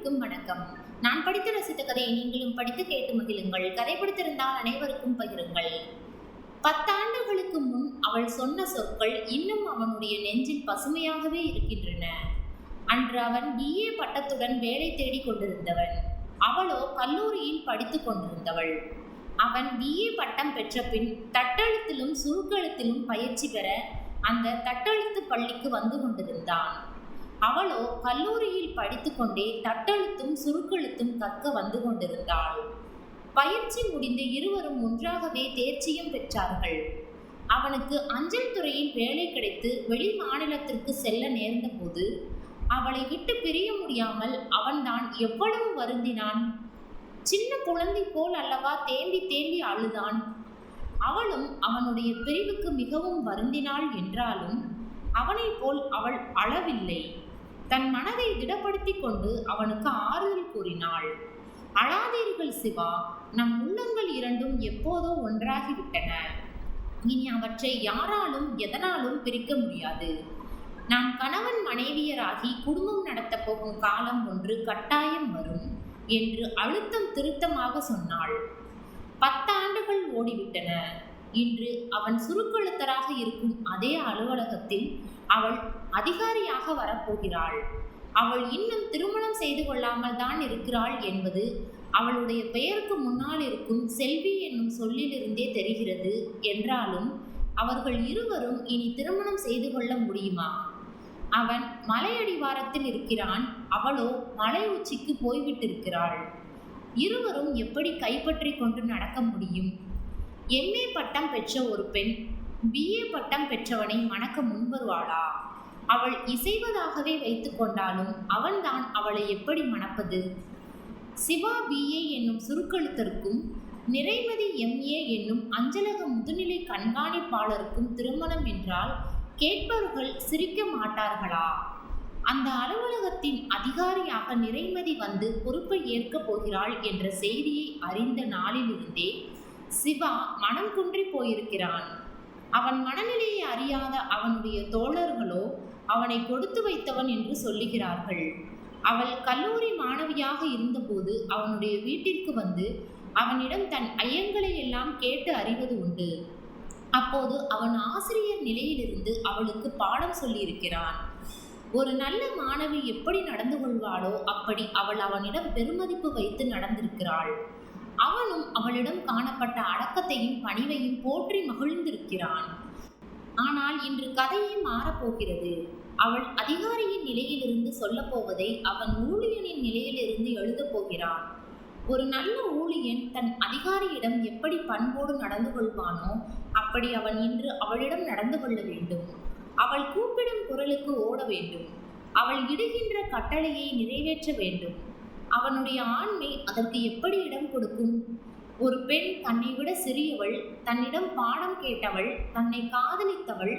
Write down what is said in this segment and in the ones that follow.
அனைவருக்கும் வணக்கம். நான் படித்து ரசித்த கதையை நீங்களும் படித்து கேட்டு மகிழுங்கள். கதை பிடித்திருந்தால் அனைவருக்கும் பகிருங்கள். பத்தாண்டுகளுக்கு முன் அவள் சொன்ன சொற்கள் இன்னும் அவனுடைய நெஞ்சில் பசுமையாகவே இருக்கின்றன. அன்று அவன் பிஏ பட்டத்துடன் வேலை தேடிக் கொண்டிருந்தவன். அவளோ கல்லூரியில் படித்துக் கொண்டிருந்தவள். அவன் பிஏ பட்டம் பெற்ற பின் தட்டெழுத்திலும் சுருக்கெழுத்திலும் பயிற்சி பெற அந்த தட்டெழுத்து பள்ளிக்கு வந்து கொண்டிருந்தான். அவளோ கல்லூரியில் படித்துக்கொண்டே தட்டெழுத்தும் சுருக்கெழுத்தும் கற்க வந்து கொண்டிருந்தாள். பயிற்சி முடிந்து இருவரும் ஒன்றாகவே தேர்ச்சியும் பெற்றார்கள். அவனுக்கு அஞ்சல் துறையில் வேலை கிடைத்து வெளி மாநிலத்திற்கு செல்ல நேர்ந்தபோது அவளை விட்டு பிரிய முடியாமல் அவன்தான் எவ்வளவு வருந்தினான்? சின்ன குழந்தை போல் அல்லவா தேம்பி தேம்பி அழுதான்? அவளும் அவனுடைய பிரிவுக்கு மிகவும் வருந்தினாள் என்றாலும் அவனைப் போல் அவள் அழவில்லை. தன் மனதை திடப்படுத்தி கொண்டு அவனுக்கு ஆறுதல் கூறினாள். அழாதீர்கள் சிவா நம் உள்ளங்கள் இரண்டும் எப்போதோ ஒன்றாகிவிட்டன. இனி அவற்றை யாராலும் எதனாலும் பிரிக்க முடியாது. நாம் கணவன் மனைவியராகி குடும்பம் நடத்தப் போகும் காலம் ஒன்று கட்டாயம் வரும் என்று அழுத்தம் திருத்தமாக சொன்னாள். பத்தாண்டுகள் ஓடிவிட்டன. இன்று அவன் சுருக்கெழுத்தராக இருக்கும் அதே அலுவலகத்தில் அவள் அதிகாரியாக வரப்போகிறாள். அவள் இன்னும் திருமணம் செய்து கொள்ளாமல் தான் இருக்கிறாள் என்பது அவளுடைய பெயருக்கு முன்னால் இருக்கும் செல்வி என்னும் சொல்லிலிருந்தே தெரிகிறது. என்றாலும் அவர்கள் இருவரும் இனி திருமணம் செய்து கொள்ள முடியுமா? அவன் மலையடிவாரத்தில் இருக்கிறான். அவளோ மலை உச்சிக்கு போய்விட்டிருக்கிறாள். இருவரும் எப்படி கைப்பற்றி கொண்டு நடக்க முடியும்? எம்ஏ பட்டம் பெற்ற ஒரு பெண் பிஏ பட்டம் பெற்றவனை மணக்க முன்வருவாளா அவள் இசைவதாகவே வைத்து கொண்டாலும் அவன்தான் அவளை எப்படி மணப்பது? சிவா பிஏ என்னும் சுருக்கெழுத்தருக்கும் நிறைமதி எம்ஏ என்னும் அஞ்சலக முதுநிலை கண்காணிப்பாளருக்கும் திருமணம் என்றால் கேட்பவர்கள் சிரிக்க மாட்டார்களா? அந்த அலுவலகத்தின் அதிகாரியாக நிறைமதி வந்து பொறுப்பை ஏற்கப் போகிறாள் என்ற செய்தியை அறிந்த நாளிலிருந்தே சிவா மனம் குன்றி போயிருக்கிறான். அவன் மனநிலையை அறியாத அவனுடைய தோழர்களோ அவனை கொடுத்து வைத்தவன் என்று சொல்லுகிறார்கள். அவள் கல்லூரி மாணவியாக இருந்தபோது அவனுடைய வீட்டிற்கு வந்து அவனிடம் தன் ஐயங்களை எல்லாம் கேட்டு அறிவது உண்டு. அப்போது அவன் ஆசிரியர் நிலையிலிருந்து அவளுக்கு பாடம் சொல்லியிருக்கிறான். ஒரு நல்ல மாணவி எப்படி நடந்து கொள்வாளோ அப்படி அவள் அவனிடம் பெருமதிப்பு வைத்து நடந்திருக்கிறாள். அவனும் அவளிடம் காணப்பட்ட அடக்கத்தையும் பணிவையும் போற்றி மகிழ்ந்திருக்கிறான். ஆனால் இன்று கதையே மாறப்போகிறது. அவள் அதிகாரியின் நிலையிலிருந்து சொல்லப் போவதை அவன் ஊழியனின் நிலையிலிருந்து எழுதப் போகிறான். ஒரு நல்ல ஊழியன் தன் அதிகாரியிடம் எப்படி பண்போடு நடந்து கொள்வானோ அப்படி அவன் இன்று அவளிடம் நடந்து கொள்ள வேண்டும். அவள் கூப்பிடும் குரலுக்கு ஓட வேண்டும். அவள் இடுகின்ற கட்டளையை நிறைவேற்ற வேண்டும். அவனுடைய ஆண்மை அதற்கு எப்படி இடம் கொடுக்கும்? ஒரு பெண் தன்னை விட சிறியவள் தன்னிடம் பாடம் கேட்டவள் தன்னை காதலித்தவள்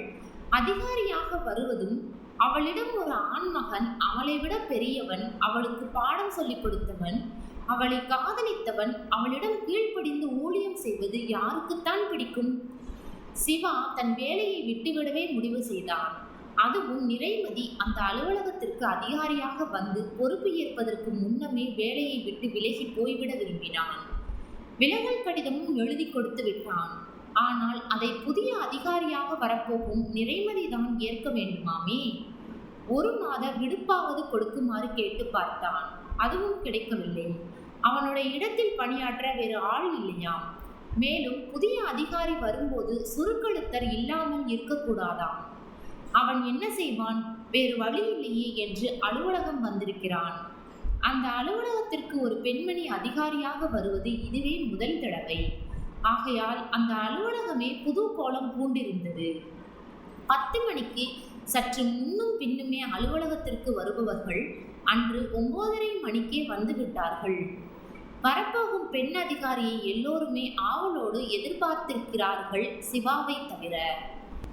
அதிகாரியாக வருவதும் அவளிடம் ஒரு ஆண்மகன் அவளை விட பெரியவன் அவளுக்கு பாடம் சொல்லிக் கொடுத்தவன் அவளை காதலித்தவன் அவளிடம் கீழ்ப்படிந்து ஊழியம் செய்வது யாருக்குத்தான் பிடிக்கும்? சிவா தன் வேலையை விட்டுவிடவே முடிவு செய்தான். அதுவும் நிறைமதி அந்த அலுவலகத்திற்கு அதிகாரியாக வந்து பொறுப்பு ஏற்பதற்கு முன்னமே வேலையை விட்டு விலகி போய்விட விரும்பினான். விலகல் கடிதமும் எழுதி கொடுத்து விட்டான். ஆனால் அதை புதிய அதிகாரியாக வரப்போகும் நிறைமதி தான் ஏற்க வேண்டுமாமே. ஒரு மாத விடுப்பாவது கொடுக்குமாறு கேட்டு பார்த்தான். அதுவும் கிடைக்கவில்லை. அவனுடைய இடத்தில் பணியாற்ற வேறு ஆள் இல்லையாம் மேலும் புதிய அதிகாரி வரும்போது சுருக்கெழுத்தர் இல்லாமல் இருக்கக்கூடாதாம். அவன் என்ன செய்வான்? வேறு வழி இல்லையே என்று அலுவலகம் வந்திருக்கிறான். அந்த அலுவலகத்திற்கு ஒரு பெண்மணி அதிகாரியாக வருவது இதுவே முதல் தடவை. ஆகையால் அந்த அலுவலகமே புது கோலம் பூண்டிருந்தது. பத்து மணிக்கு சற்று முன்னும் பின்னுமே அலுவலகத்திற்கு வருபவர்கள் அன்று ஒன்பதரை மணிக்கே வந்து விட்டார்கள். வரப்போகும் பெண் அதிகாரியை எல்லோருமே ஆவலோடு எதிர்பார்த்திருக்கிறார்கள் சிவாவை தவிர.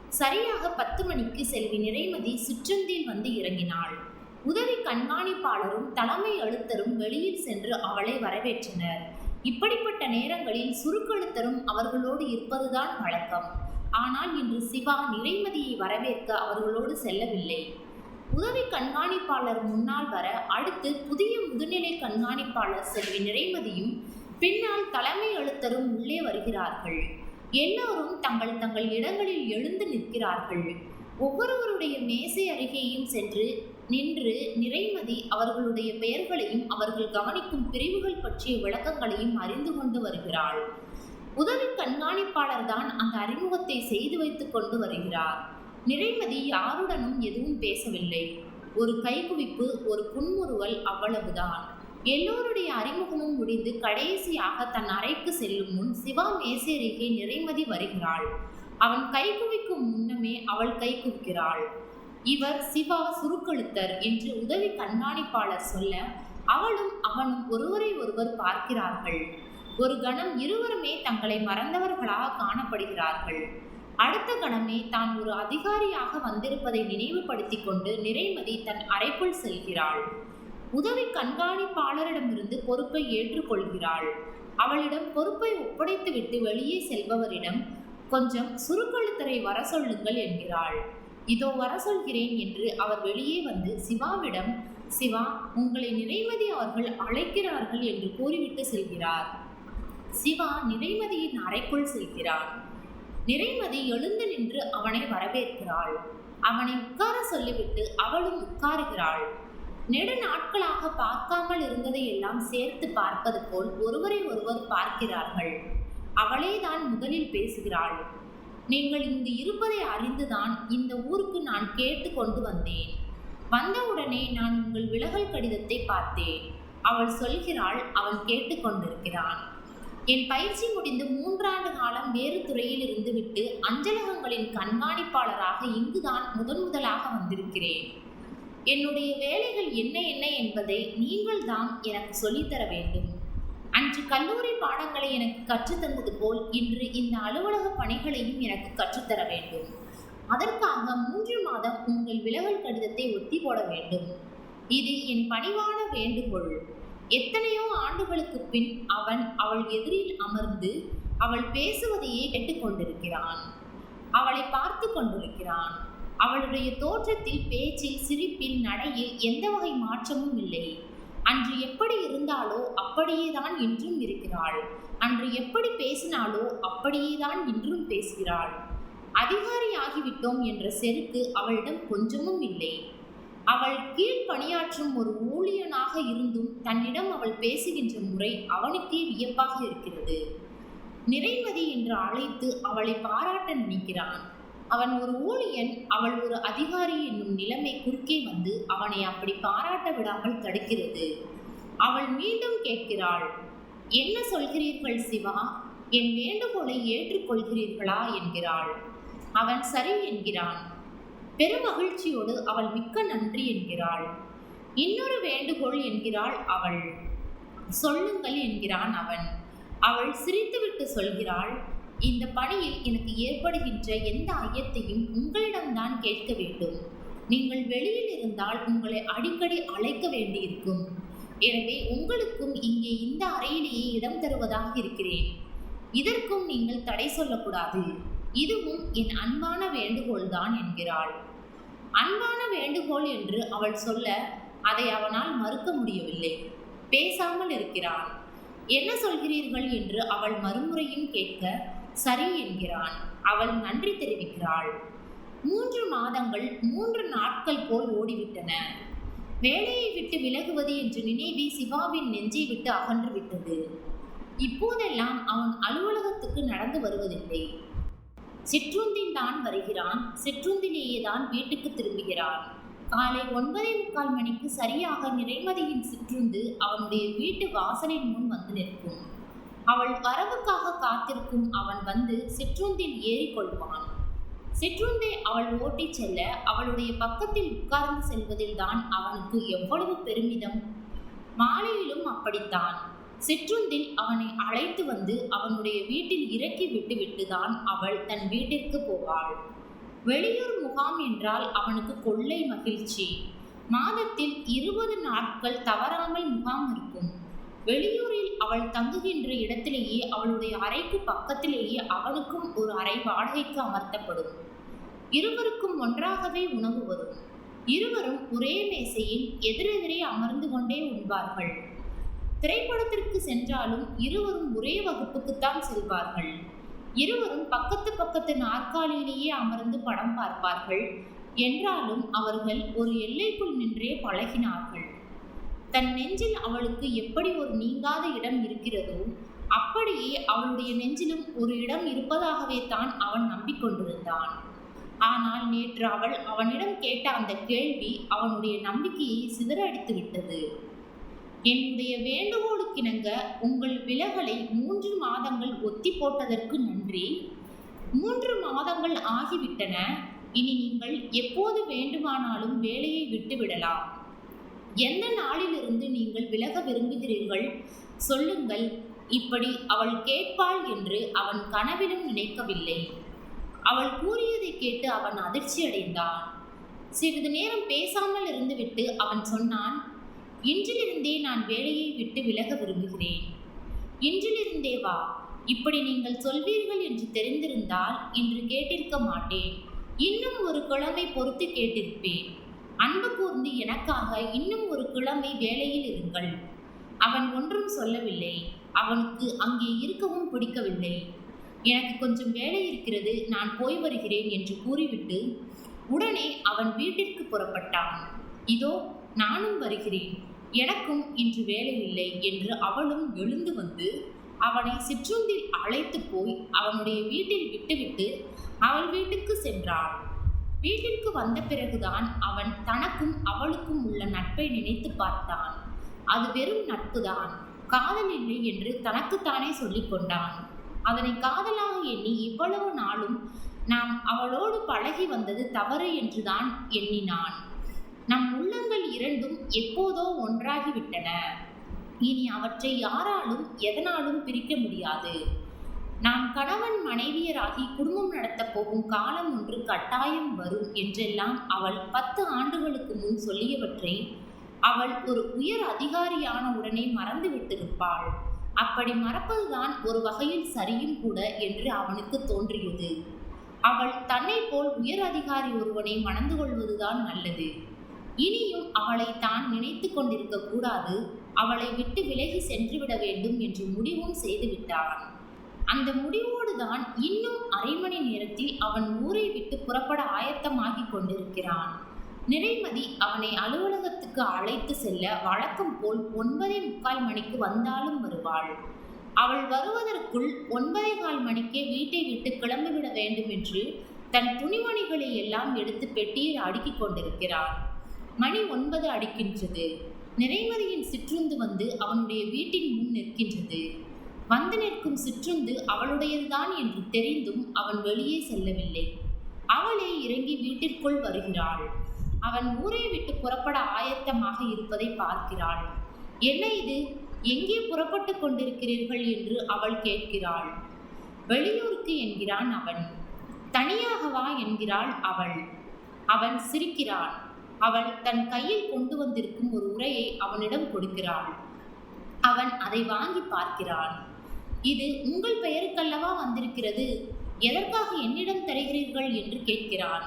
சரியாக பத்து மணிக்கு செல்வி நிறைமதி சிற்றந்தில் வந்து இறங்கினாள். உதவி கண்காணிப்பாளரும் தலைமை எழுத்தரும் வெளியில் சென்று அவளை வரவேற்றனர். இப்படிப்பட்ட நேரங்களில் சுருக்கெழுத்தரும் அவர்களோடு இருப்பதுதான் வழக்கம். ஆனால் இன்று சிவா நிறைமதியை வரவேற்க அவர்களோடு செல்லவில்லை. உதவி கண்காணிப்பாளர் முன்னால் வர அடுத்து புதிய முதுநிலை கண்காணிப்பாளர் செல்வி நிறைமதியும் பின்னால் தலைமை எழுத்தரும் உள்ளே வருகிறார்கள். எல்லோரும் தங்கள் தங்கள் இடங்களில் எழுந்து நிற்கிறார்கள். ஒவ்வொருவருடைய மேசை அருகேயும் சென்று நின்று நிறைமதி அவர்களுடைய பெயர்களையும் அவர்கள் கவனிக்கும் பிரிவுகள் பற்றிய விளக்கங்களையும் அறிந்து கொண்டு வருகிறாள். உதவி கண்காணிப்பாளர் தான் அந்த அறிமுகத்தை செய்து வைத்துக் கொண்டு வருகிறார். நிறைமதி யாருடனும் எதுவும் பேசவில்லை. ஒரு கைகுவிப்பு ஒரு புன்முறுவல் அவ்வளவுதான். எல்லோருடைய அறிமுகமும் முடிந்து கடைசியாக தன் அறைக்கு செல்லும் முன் சிவா மேசேரிகை நிறைமதி வருகிறாள். அவன் கை குவிக்கும் முன்னமே அவள் கை குவிக்கிறாள். இவர் சிவா சுருக்கெழுத்தர் என்று உதவி கண்காணிப்பாளர் சொல்ல அவளும் அவனும் ஒருவரை ஒருவர் பார்க்கிறார்கள். ஒரு கணம் இருவருமே தங்களை மறந்தவர்களாக காணப்படுகிறார்கள். அடுத்த கணமே தான் ஒரு அதிகாரியாக வந்திருப்பதை நினைவுபடுத்திக் கொண்டு நிறைமதி தன் அறைக்குள் செல்கிறாள். உதவி கண்காணிப்பாளரிடமிருந்து பொறுப்பை ஏற்றுக்கொள்கிறாள். அவளிடம் பொறுப்பை ஒப்படைத்துவிட்டு வெளியே செல்பவரிடம் கொஞ்சம் சுருக்கழுத்தரை வர சொல்லுங்கள் என்கிறாள். இதோ வர சொல்கிறேன் என்று அவர் வெளியே வந்து சிவாவிடம் சிவா உங்களை நிறைமதி அவர்கள் அழைக்கிறார்கள் என்று கூறிவிட்டு செல்கிறார். சிவா நிறைமதியின் அறைக்குள் செல்கிறான் நிறைமதி எழுந்து நின்று அவனை வரவேற்கிறாள். அவனை உட்கார சொல்லிவிட்டு அவளும் உட்காருகிறாள். நெடு நாட்களாக பார்க்காமல் இருந்ததை எல்லாம் சேர்த்து பார்ப்பது போல் ஒருவரை ஒருவர் பார்க்கிறார்கள். அவளே தான் முதலில் பேசுகிறாள். நீங்கள் இங்கு இருப்பதை அறிந்துதான் இந்த ஊருக்கு நான் கேட்டு கொண்டு வந்தேன். வந்தவுடனே நான் உங்கள் விலகல் கடிதத்தை பார்த்தேன். அவள் சொல்கிறாள் அவள் கேட்டுக்கொண்டிருக்கிறான் என் பயிற்சி முடிந்து மூன்றாண்டு காலம் வேறு துறையில் இருந்துவிட்டு அஞ்சலகங்களின் கண்காணிப்பாளராக இங்குதான் முதன் முதலாக வந்திருக்கிறேன். என்னுடைய வேலைகள் என்ன என்ன என்பதை நீங்கள் தான் எனக்கு சொல்லித்தர வேண்டும். அன்று கல்லூரி பாடங்களை எனக்கு கற்றுத்தந்தது போல் இன்று இந்த அலுவலக பணிகளையும் எனக்கு கற்றுத்தர வேண்டும். அதற்காக மூன்று மாதம் உங்கள் விலகல் கடிதத்தை ஒத்தி போட வேண்டும். இது என் பணிவான வேண்டுகோள். எத்தனையோ ஆண்டுகளுக்கு பின் அவன் அவள் எதிரில் அமர்ந்து அவள் பேசுவதையே கேட்டுக்கொண்டிருக்கிறான். அவளை பார்த்து கொண்டிருக்கிறான். அவளுடைய தோற்றத்தில் பேச்சில் சிரிப்பில் நடையில் எந்த வகை மாற்றமும் இல்லை. அன்று எப்படி இருந்தாலோ அப்படியே தான் இன்றும் இருக்கிறாள். அன்று எப்படி பேசினாலோ அப்படியே தான் இன்றும் பேசுகிறாள். அதிகாரி ஆகிவிட்டோம் என்ற செருக்கு அவளிடம் கொஞ்சமும் இல்லை. அவள் கீழ் பணியாற்றும் ஒரு ஊழியனாக இருந்தும் தன்னிடம் அவள் பேசுகின்ற முறை அவனுக்கே வியப்பாக இருக்கிறது. நிறைமதி என்று அழைத்து அவளை பாராட்ட நினைக்கிறான். அவன் ஒரு ஊழியன் அவள் ஒரு அதிகாரி என்னும் நிலைமை குறுக்கே வந்து அவனை அப்படி பாராட்ட விடாமல் தடுக்கிறது. அவள் மீண்டும் கேட்கிறாள் என்ன சொல்கிறீர்கள் சிவா? என் வேண்டுகோளை ஏற்றுக்கொள்கிறீர்களா? என்கிறாள். அவன் சரி என்கிறான். பெருமகிழ்ச்சியோடு அவள் மிக்க நன்றி என்கிறாள். இன்னொரு வேண்டுகோள் என்கிறாள் அவள். சொல்லுங்கள் என்கிறான் அவன். அவள் சிரித்துவிட்டு சொல்கிறாள் இந்த பணியில் எனக்கு ஏற்படுகின்ற எந்த ஐயத்தையும் உங்களிடம்தான் கேட்க வேண்டும். நீங்கள் வெளியில் இருந்தால் உங்களை அடிக்கடி அழைக்க வேண்டியிருக்கும். எனவே உங்களுக்கும் இங்கே இந்த அறையிலேயே இடம் தருவதாக இருக்கிறேன். இதற்கும் நீங்கள் தடை சொல்லக்கூடாது. இதுவும் என் அன்பான வேண்டுகோள் தான் என்கிறாள். அன்பான வேண்டுகோள் என்று அவள் சொல்ல அதை அவனால் மறுக்க முடியவில்லை. பேசாமல் இருக்கிறான். என்ன சொல்கிறீர்கள் என்று அவள் மறுமுறையும் கேட்க சரி என்கிறான். அவள் நன்றி தெரிவிக்கிறாள். மூன்று மாதங்கள் மூன்று நாட்கள் போல் ஓடிவிட்டன. வேலையை விட்டு விலகுவது என்று நினைவி சிவாவின் நெஞ்சை விட்டு அகன்று விட்டது. இப்போதெல்லாம் அவன் அலுவலகத்துக்கு நடந்து வருவதில்லை. சிற்றுந்தில் தான் வருகிறான். சிற்றுந்திலேயே தான் வீட்டுக்கு திரும்புகிறான். காலை ஒன்பதே முக்கால் மணிக்கு சரியாக நிறைமதியின் சிற்றுந்து அவனுடைய வீட்டு வாசலின் முன் வந்து நிற்கும். அவள் வரவுக்காக காத்திருக்கும் அவன் வந்து சிற்றுந்தில் ஏறிக்கொள்வான். சிற்றுந்தை அவள் ஓட்டிச் செல்ல அவளுடைய பக்கத்தில் உட்கார்ந்து செல்வதில் தான் அவனுக்கு எவ்வளவு பெருமிதம். மாலையிலும் அப்படித்தான். சிற்றுந்தில் அவனை அழைத்து வந்து அவனுடைய வீட்டில் இறக்கி விட்டுவிட்டு தான் அவள் தன் வீட்டிற்கு போவாள். வெளியூர் முகாம் என்றால் அவனுக்கு கொள்ளை மகிழ்ச்சி. மாதத்தில் இருபது நாட்கள் தவறாமல் முகாம் இருக்கும். வெளியூரில் அவள் தங்குகின்ற இடத்திலேயே அவளுடைய அறைக்கு பக்கத்திலேயே அவனுக்கும் ஒரு அறை வாடகைக்கு அமர்த்தப்படும். இருவருக்கும் ஒன்றாகவே உணவு வரும். இருவரும் ஒரே மேசையில் எதிரெதிரே அமர்ந்து கொண்டே உண்பார்கள். திரைப்படத்திற்கு சென்றாலும் இருவரும் ஒரே வகுப்புக்குத்தான் செல்வார்கள். இருவரும் பக்கத்து பக்கத்து நாற்காலியிலேயே அமர்ந்து படம் பார்ப்பார்கள். என்றாலும் அவர்கள் ஒரு எல்லைக்குள் நின்றே பழகினார்கள். தன் நெஞ்சில் அவளுக்கு எப்படி ஒரு நீங்காத இடம் இருக்கிறதோ அப்படியே அவளுடைய நெஞ்சிலும் ஒரு இடம் இருப்பதாகவே தான் அவன் நம்பிக்கொண்டிருந்தான். ஆனால் நேற்று அவள் அவனிடம் கேட்ட அந்த கேள்வி அவனுடைய நம்பிக்கையை சிதறடித்து விட்டது. என்னுடைய வேண்டுகோளுக்கிணங்க உங்கள் விலகலை மூன்று மாதங்கள் ஒத்தி போட்டதற்கு நன்றி. மூன்று மாதங்கள் ஆகிவிட்டன. இனி நீங்கள் எப்போது வேண்டுமானாலும் வேலையை விட்டுவிடலாம். எந்த நாளிலிருந்து நீங்கள் விலக விரும்புகிறீர்கள்? சொல்லுங்கள். இப்படி அவள் கேட்பாள் என்று அவன் கனவிலும் நினைக்கவில்லை. அவள் கூறியதை கேட்டு அவன் அதிர்ச்சி அடைந்தான் சிறிது நேரம் பேசாமல் இருந்துவிட்டு அவன் சொன்னான் இன்றிலிருந்தே நான் வேலையை விட்டு விலக விரும்புகிறேன். இன்றிலிருந்தே வா. இப்படி நீங்கள் சொல்வீர்கள் என்று தெரிந்திருந்தால் இன்று கேட்டிருக்க மாட்டேன். இன்னும் ஒரு கிழமை பொறுத்து கேட்டிருப்பேன். அன்பு கூர்ந்து எனக்காக இன்னும் ஒரு கிழமை வேலையில் இருங்கள். அவன் ஒன்றும் சொல்லவில்லை. அவனுக்கு அங்கே இருக்கவும் பிடிக்கவில்லை. எனக்கு கொஞ்சம் வேலை இருக்கிறது நான் போய் வருகிறேன் என்று கூறிவிட்டு உடனே அவன் வீட்டிற்கு புறப்பட்டான். இதோ நானும் வருகிறேன். எனக்கும் இன்று வேலை இல்லை என்று அவளும் எழுந்து வந்து அவனை சிற்றுந்தில் அழைத்து போய் அவனுடைய வீட்டில் விட்டுவிட்டு அவள் வீட்டுக்கு சென்றான் வீட்டிற்கு வந்த பிறகுதான் அவன் தனக்கும் அவளுக்கும் உள்ள நட்பை நினைத்து பார்த்தான். அது வெறும் நட்புதான். காதல் இல்லை என்று தனக்குத்தானே சொல்லிக் கொண்டான். அதனை காதலாக எண்ணி இவ்வளவு நாளும் நாம் அவளோடு பழகி வந்தது தவறு என்றுதான் எண்ணினான். நம் உள்ளங்கள் இரண்டும் எப்போதோ ஒன்றாகிவிட்டன. இனி அவற்றை யாராலும் எதனாலும் பிரிக்க முடியாது. நாம் கணவன் மனைவியராகி குடும்பம் நடத்தப் போகும் காலம் ஒன்று கட்டாயம் வரும் என்றெல்லாம் அவள் பத்து ஆண்டுகளுக்கு முன் சொல்லியவற்றை அவள் ஒரு உயர் அதிகாரியான உடனே மறந்து விட்டிருப்பாள் அப்படி மறப்பதுதான் ஒரு வகையில் சரியும் கூட என்று அவனுக்கு தோன்றியது. அவள் தன்னை போல் உயர் அதிகாரி ஒருவனை மணந்து கொள்வதுதான் நல்லது. இனியும் அவளை தான் நினைத்து கொண்டிருக்க கூடாது. அவளை விட்டு விலகி சென்றுவிட வேண்டும் என்று முடிவும் செய்துவிட்டான். அந்த முடிவோடு தான் இன்னும் அரை மணி நேரத்தில் அவன் ஊரை விட்டு புறப்பட ஆயத்தமாகி கொண்டிருக்கிறான். நிறைமதி அவனை அலுவலகத்துக்கு அழைத்து செல்ல வழக்கம் போல் ஒன்பதே முக்கால் மணிக்கு வந்தாலும் வருவாள். அவள் வருவதற்குள் ஒன்பதே கால் மணிக்கே வீட்டை விட்டு கிளம்பிவிட வேண்டும் என்று தன் துணிமணிகளை எல்லாம் எடுத்து பெட்டியில் அடுக்கிக் கொண்டிருக்கிறான். மணி ஒன்பது அடிக்கின்றது. நிறைமதியின் சிற்றுந்து வந்து அவனுடைய வீட்டின் முன் நிற்கின்றது. வந்து நிற்கும் சிற்றுந்து அவளுடையதுதான் என்று தெரிந்தும் அவன் வெளியே செல்லவில்லை. அவளே இறங்கி வீட்டிற்குள் வருகிறாள். அவன் ஊரை விட்டு புறப்பட ஆயத்தமாக இருப்பதை பார்க்கிறாள். என்ன இது? எங்கே புறப்பட்டு கொண்டிருக்கிறீர்கள்? என்று அவள் கேட்கிறாள். வெளியூருக்கு என்கிறான் அவன். தனியாகவா என்கிறாள் அவள். அவன் சிரிக்கிறான். அவள் தன் கையில் கொண்டு வந்திருக்கும் ஒரு உரையை அவனிடம் கொடுக்கிறாள். அவன் அதை வாங்கி பார்க்கிறான். இது உங்கள் பெயருக்கல்லவா வந்திருக்கிறது? எதற்காக என்னிடம் தருகிறீர்கள் என்று கேட்கிறான்.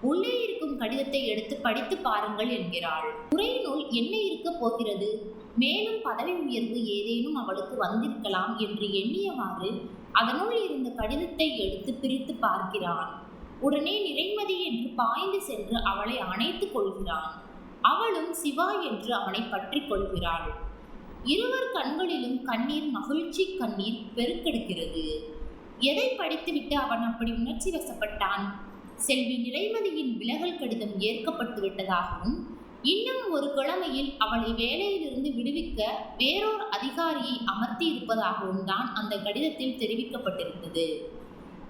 உள்ளே இருக்கும் கடிதத்தை எடுத்து படித்து பாருங்கள் என்கிறாள். உரையினுள் என்ன இருக்க போகிறது? மேலும் பதவி உயர்வு ஏதேனும் அவளுக்கு வந்திருக்கலாம் என்று எண்ணியவாறு அதனுள் இருந்த கடிதத்தை எடுத்து பிரித்து பார்க்கிறான். உடனே நிறைமதி என்று பாய்ந்து சென்று அவளை அணைத்துக் கொள்கிறான். அவளும் சிவா என்று அவனை பற்றி கொள்கிறாள். இருவர் கண்களிலும் கண்ணீர் மகிழ்ச்சி கண்ணீர் பெருக்கெடுக்கிறது. எதை படித்துவிட்டு அவன் அப்படி உணர்ச்சி வசப்பட்டான்? செல்வி நிறைமதியின் விலகல் கடிதம் ஏற்கப்பட்டு விட்டதாகவும் இன்னும் ஒரு கிழமையில் அவளை வேலையிலிருந்து விடுவிக்க வேறோர் அதிகாரியை அமர்த்தி இருப்பதாகவும் தான் அந்த கடிதத்தில் தெரிவிக்கப்பட்டிருந்தது.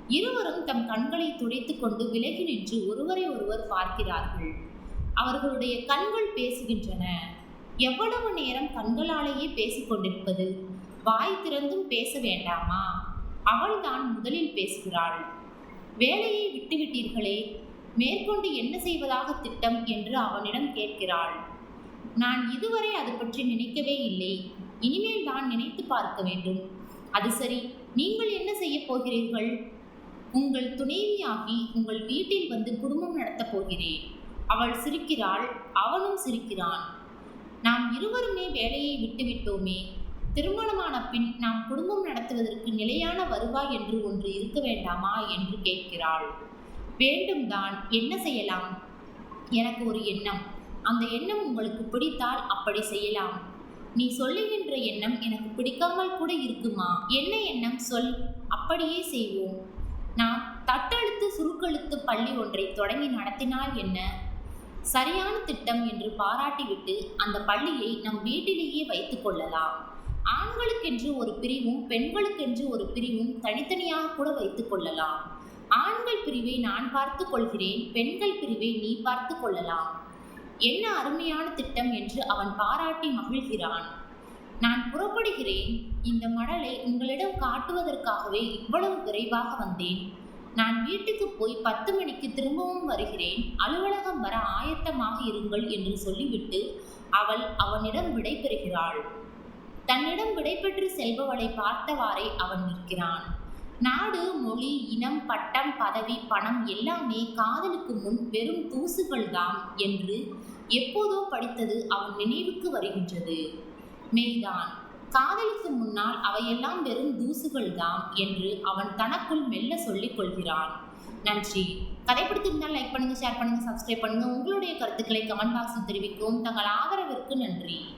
இருவரும் தம் கண்களை துடைத்துக்கொண்டு விலகி நின்று ஒருவரை ஒருவர் பார்க்கிறார்கள். அவர்களுடைய கண்கள் பேசுகின்றன. எவ்வளவு நேரம் கண்களாலேயே பேசிக்கொண்டிருப்பது வாய் திறந்தும் பேச வேண்டாமா? அவள்தான் முதலில் பேசுகிறாள். வேலையை விட்டுவிட்டீர்களே மேற்கொண்டு என்ன செய்வதாக திட்டம் என்று அவனிடம் கேட்கிறாள். நான் இதுவரை அது பற்றி நினைக்கவே இல்லை. இனிமேல் தான் நினைத்து பார்க்க வேண்டும். அது சரி நீங்கள் என்ன செய்ய போகிறீர்கள்? உங்கள் துணைவியாகி உங்கள் வீட்டில் வந்து குடும்பம் நடத்தப் போகிறேன். அவள் சிரிக்கிறாள் அவனும் சிரிக்கிறான். நாம் இருவருமே வேலையை விட்டுவிட்டோமே. திருமணமான பின் நாம் குடும்பம் நடத்துவதற்கு நிலையான வருவாய் என்று ஒன்று இருக்க வேண்டாமா என்று கேட்கிறாள். வேண்டும்தான் என்ன செய்யலாம்? எனக்கு ஒரு எண்ணம். அந்த எண்ணம் உங்களுக்கு பிடித்தால் அப்படி செய்யலாம். நீ சொல்லுகின்ற எண்ணம் எனக்கு பிடிக்காமல் கூட இருக்குமா? என்ன எண்ணம்? சொல். அப்படியே செய்வோம். நான் தட்டெழுத்து சுருக்கெழுத்து பள்ளி ஒன்றை தொடங்கி நடத்தினால் என்ன? சரியான திட்டம் என்று பாராட்டிவிட்டு அந்த பள்ளியை நம் வீட்டிலேயே வைத்துக் கொள்ளலாம். ஆண்களுக்கென்று ஒரு பிரிவும் பெண்களுக்கென்று ஒரு பிரிவும் தனித்தனியாக கூட வைத்துக் கொள்ளலாம். ஆண்கள் பிரிவை நான் பார்த்து கொள்கிறேன் பெண்கள் பிரிவை நீ பார்த்து கொள்ளலாம். என்ன அருமையான திட்டம் என்று அவன் பாராட்டி மகிழ்கிறான். நான் புறப்படுகிறேன் இந்த மடலை உங்களிடம் காட்டுவதற்காகவே இவ்வளவு விரைவாக வந்தேன். நான் வீட்டுக்கு போய் பத்து மணிக்கு திரும்பவும் வருகிறேன். அலுவலகம் வர ஆயத்தமாக இருங்கள் என்று சொல்லிவிட்டு அவள் அவனிடம் விடை பெறுகிறாள். தன்னிடம் விடைபெற்று செல்பவளை பார்த்தவாறே அவன் நிற்கிறான். நாடு மொழி இனம் பட்டம் பதவி பணம் எல்லாமே காதலுக்கு முன் வெறும் தூசுகள்தாம் என்று எப்போதோ படித்தது அவன் நினைவுக்கு வருகின்றது. மெய்தான். காதலுக்கு முன்னால் அவையெல்லாம் வெறும் தூசுகள்தாம் என்று அவன் தனக்குள் மெல்ல சொல்லிக் கொள்கிறான். நன்றி. கதை பிடித்திருந்தால் லைக் பண்ணுங்க ஷேர் பண்ணுங்க சப்ஸ்கிரைப் பண்ணுங்க. உங்களுடைய கருத்துக்களை கமெண்ட் பாக்ஸில் தெரிவிக்கும். தங்கள் ஆதரவிற்கு நன்றி.